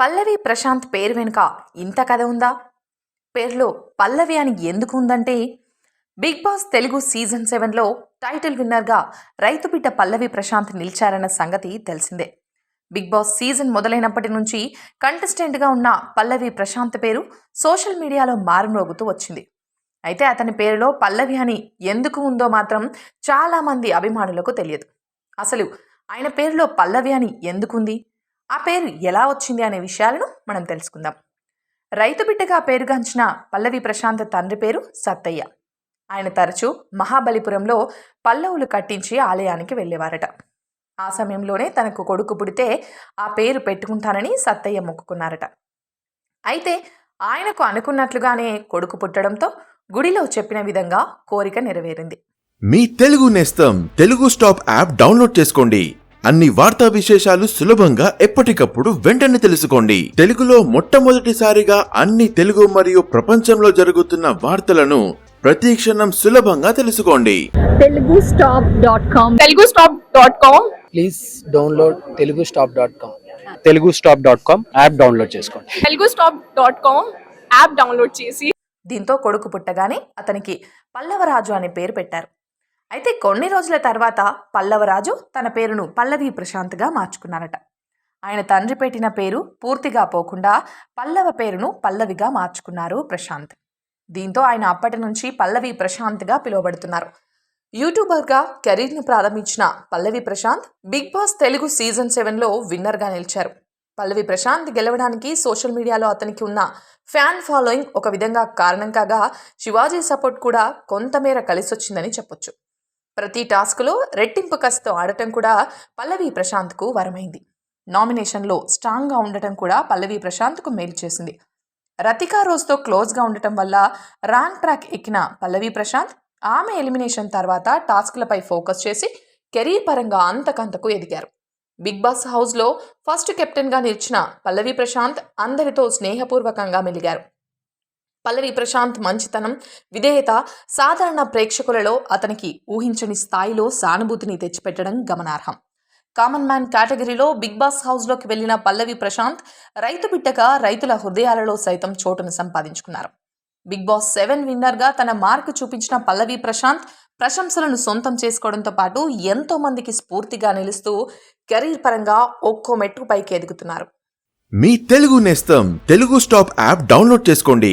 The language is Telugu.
పల్లవి ప్రశాంత్ పేరు వెనుక ఇంత కథ ఉందా? పేరులో పల్లవి అని ఎందుకు ఉందంటే బిగ్ బాస్ తెలుగు సీజన్ సెవెన్లో టైటిల్ విన్నర్గా రైతు బిడ్డ పల్లవి ప్రశాంత్ నిలిచారన్న సంగతి తెలిసిందే. బిగ్ బాస్ సీజన్ మొదలైనప్పటి నుంచి కంటెస్టెంట్గా ఉన్న పల్లవి ప్రశాంత్ పేరు సోషల్ మీడియాలో మారుమ్రోగుతూ వచ్చింది. అయితే అతని పేరులో పల్లవి అని ఎందుకు ఉందో మాత్రం చాలామంది అభిమానులకు తెలియదు. అసలు ఆయన పేరులో పల్లవి అని ఎందుకుంది? ఆ పేరు ఎలా వచ్చింది అనే విషయాలను మనం తెలుసుకుందాం. రైతు బిడ్డగా పేరుగాంచిన పల్లవి ప్రశాంత్ తండ్రి పేరు సత్తయ్య. ఆయన తరచూ మహాబలిపురంలో పల్లవులు కట్టించి ఆలయానికి వెళ్ళేవారట. ఆ సమయంలోనే తనకు కొడుకు పుడితే ఆ పేరు పెట్టుకుంటానని సత్తయ్య మొక్కుకున్నారట. అయితే ఆయనకు అనుకున్నట్లుగానే కొడుకు పుట్టడంతో గుడిలో చెప్పిన విధంగా కోరిక నెరవేరింది. మీ తెలుగు నేస్తం తెలుగు స్టాప్ యాప్ డౌన్లోడ్ చేసుకోండి. అన్ని వార్తా విశేషాలు సులభంగా ఎప్పటికప్పుడు వెంటనే తెలుసుకోండి. తెలుగులో మొట్టమొదటిసారిగా అన్ని తెలుగు మరియు ప్రపంచంలో జరుగుతున్న వార్తలను ప్రతి క్షణం సులభంగా తెలుసుకోండి. Telugu stop dot com. Telugu stop dot com. Please download Telugu stop dot com. Telugu stop dot com app download చేసుకోండి. Telugu stop dot com app download చేసి దీంతో కొడుకు పుట్టగానే అతనికి పల్లవరాజు అనే పేరు పెట్టారు. అయితే కొన్ని రోజుల తర్వాత పల్లవరాజు తన పేరును పల్లవి ప్రశాంత్గా మార్చుకున్నారట. ఆయన తండ్రి పెట్టిన పేరు పూర్తిగా పోకుండా పల్లవ పేరును పల్లవిగా మార్చుకున్నారు ప్రశాంత్. దీంతో ఆయన అప్పటి నుంచి పల్లవి ప్రశాంత్గా పిలువబడుతున్నారు. యూట్యూబర్గా కెరీర్ను ప్రారంభించిన Pallavi Prashanth Bigg Boss Telugu season సెవెన్లో విన్నర్గా నిలిచారు. పల్లవి ప్రశాంత్ గెలవడానికి సోషల్ మీడియాలో అతనికి ఉన్న ఫ్యాన్ ఫాలోయింగ్ ఒక విధంగా కారణం కాగా శివాజీ సపోర్ట్ కూడా కొంతమేర కలిసొచ్చిందని చెప్పొచ్చు. ప్రతి టాస్క్లో రెట్టింపు కసితో ఆడటం కూడా పల్లవి ప్రశాంత్కు వరమైంది. నామినేషన్లో స్ట్రాంగ్గా ఉండటం కూడా పల్లవి ప్రశాంత్కు మేలు చేసింది. రతికా రోజుతో క్లోజ్గా ఉండటం వల్ల ర్యాంక్ ట్రాక్ ఎక్కిన పల్లవి ప్రశాంత్ ఆమె ఎలిమినేషన్ తర్వాత టాస్క్లపై ఫోకస్ చేసి కెరీర్ పరంగా అంతకంతకు ఎదిగారు. బిగ్ బాస్ హౌస్లో ఫస్ట్ కెప్టెన్గా నిలిచిన పల్లవి ప్రశాంత్ అందరితో స్నేహపూర్వకంగా మెలిగారు. పల్లవి ప్రశాంత్ మంచితనం విధేయత సాధారణ ప్రేక్షకులలో అతనికి ఊహించని స్థాయిలో సానుభూతిని తెచ్చిపెట్టడం గమనార్హం. కామన్ మ్యాన్ కేటగిరీలో బిగ్ బాస్ హౌస్లోకి వెళ్ళిన పల్లవి ప్రశాంత్ రైతు బిడ్డగా రైతుల హృదయాలలో సైతం చోటును సంపాదించుకున్నారు. బిగ్ బాస్ సెవెన్ విన్నర్గా తన మార్క్ చూపించిన పల్లవి ప్రశాంత్ ప్రశంసలను సొంతం చేసుకోవడంతో పాటు ఎంతో మందికి స్ఫూర్తిగా నిలుస్తూ కెరీర్ పరంగా ఒక్కో మెట్టు పైకి ఎదుగుతున్నారు మీ తెలుగు నేస్తం తెలుగు స్టాప్ యాప్ డౌన్లోడ్ చేసుకోండి.